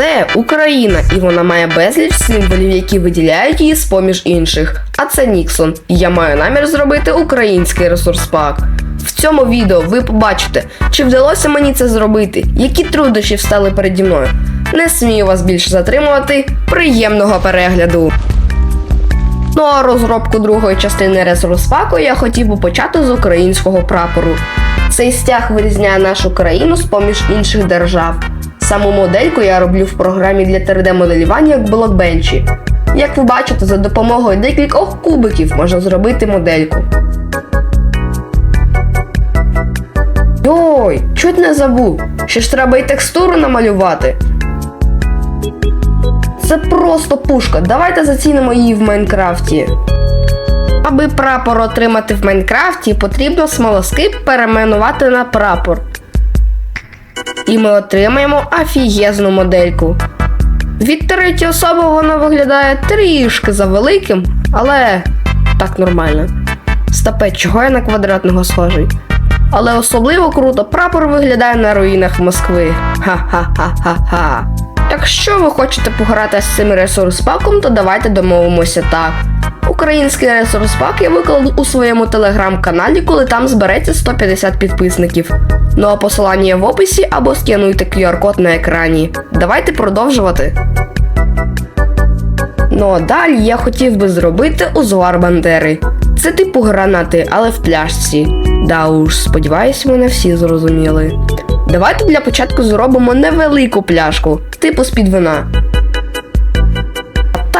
це Україна, і вона має безліч символів, які виділяють її з поміж інших. А це Ніксон. І я маю намір зробити український ресурс пак. В цьому відео ви побачите, чи вдалося мені це зробити, які труднощі встали переді мною. Не смію вас більше затримувати. Приємного перегляду! Ну а розробку другої частини ресурс паку я хотів би почати з українського прапору. Цей стяг вирізняє нашу країну з поміж інших держав. Саму модельку я роблю в програмі для 3D-моделювання як Blockbench. Як ви бачите, за допомогою декількох кубиків можна зробити модельку. Йой, чуть не забув. Ще ж треба і текстуру намалювати. Це просто пушка. Давайте зацінимо її в Майнкрафті. Аби прапор отримати в Майнкрафті, потрібно смолоскип перейменувати на прапор. І ми отримаємо офігезну модельку. Від третьої особи воно виглядає трішки завеликим, але так нормально. Стопе, чого я на квадратного схожий? Але особливо круто прапор виглядає на руїнах Москви. Ха-ха-ха-ха-ха. Якщо ви хочете пограти з цим ресурс-паком, то давайте домовимося так. Український ресурс-пак я викладу у своєму телеграм-каналі, коли там збереться 150 підписників. Ну а посилання є в описі або скануйте QR-код на екрані. Давайте продовжувати. Ну а далі я хотів би зробити узвар Бандери. Це типу гранати, але в пляшці. Да уж, сподіваюсь, мене всі зрозуміли. Давайте для початку зробимо невелику пляшку, типу з-під вина.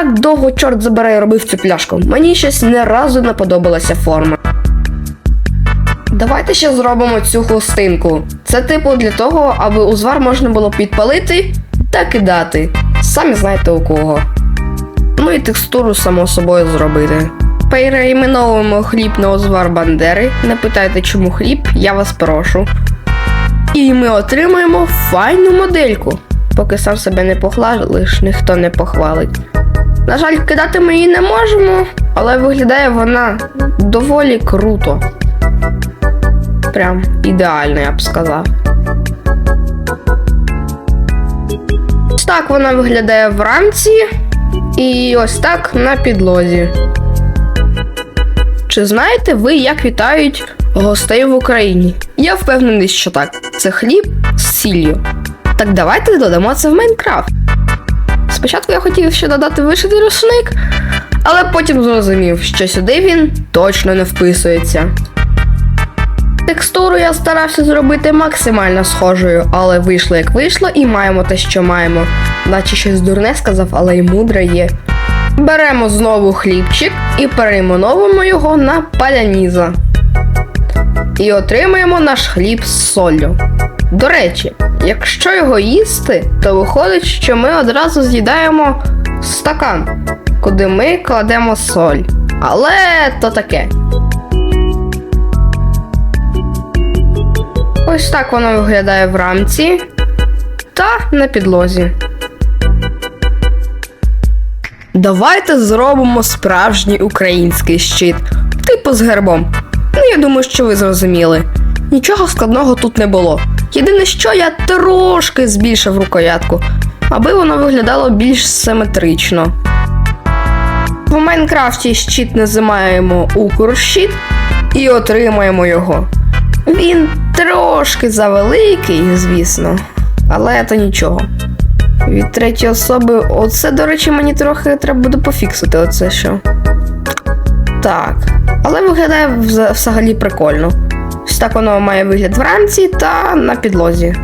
Так довго чорт забирай робив цю пляшку. Мені щось не разу не подобалася форма. Давайте ще зробимо цю хустинку. Це типу для того, аби узвар можна було підпалити та кидати. Самі знаєте у кого. Ну і текстуру само собою зробити. Перейменовуємо хліб на узвар Бандери. Не питайте, чому хліб, я вас прошу. І ми отримаємо файну модельку. Поки сам себе не похвалиш, ніхто не похвалить. На жаль, кидати ми її не можемо, але виглядає вона доволі круто. Прям ідеально, я б сказав. Ось так вона виглядає вранці. І ось так на підлозі. Чи знаєте ви, як вітають гостей в Україні? Я впевнений, що так. Це хліб з сіллю. Так давайте додамо це в Майнкрафт. Спочатку я хотів ще додати вишитий рушник, але потім зрозумів, що сюди він точно не вписується. Текстуру я старався зробити максимально схожою, але вийшло як вийшло, і маємо те, що маємо. Наче щось дурне сказав, але й мудре є. Беремо знову хлібчик і перейменовуємо його на паляніза. І отримаємо наш хліб з соллю. До речі, якщо його їсти, то виходить, що ми одразу з'їдаємо стакан, куди ми кладемо соль. Але то таке. Ось так воно виглядає в рамці та на підлозі. Давайте зробимо справжній український щит, типу з гербом. Ну, я думаю, що ви зрозуміли. Нічого складного тут не було. Єдине, що я трошки збільшив рукоятку, аби воно виглядало більш симетрично. В Майнкрафті щит називаємо Укрщит і отримаємо його. Він трошки завеликий, звісно, але то нічого. Від третьої особи, оце, до речі, мені трохи треба буде пофіксити оце що. Так. Але виглядає взагалі прикольно. Ось так воно має вигляд вранці та на підлозі.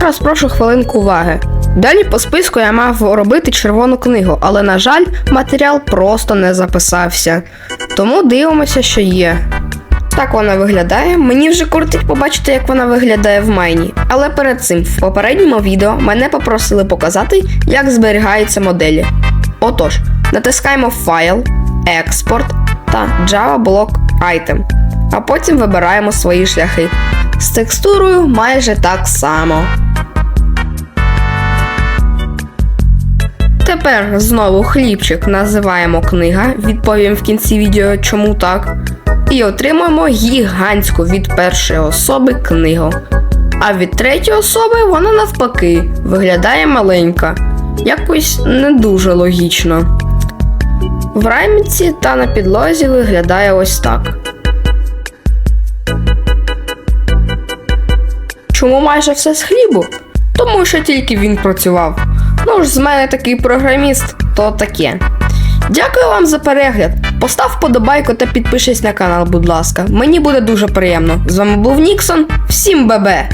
Зараз прошу хвилинку уваги. Далі по списку я мав робити червону книгу, але, на жаль, матеріал просто не записався. Тому дивимося, що є. Так вона виглядає. Мені вже кортить побачити, як вона виглядає в майні. Але перед цим в попередньому відео мене попросили показати, як зберігаються моделі. Отож, натискаємо файл, експорт та Java Block Item, а потім вибираємо свої шляхи. З текстурою майже так само. Тепер знову хлібчик називаємо книга. Відповім в кінці відео, чому так. і отримуємо гігантську від першої особи книгу. А від третьої особи вона навпаки виглядає маленька. Якось не дуже логічно. В рамці та на підлозі виглядає ось так. Чому майже все з хлібу? Тому що тільки він працював. Ну ж, з мене такий програміст, то таке. Дякую вам за перегляд. Постав вподобайку та підпишись на канал, будь ласка. Мені буде дуже приємно. З вами був Ніксон. Всім бебе!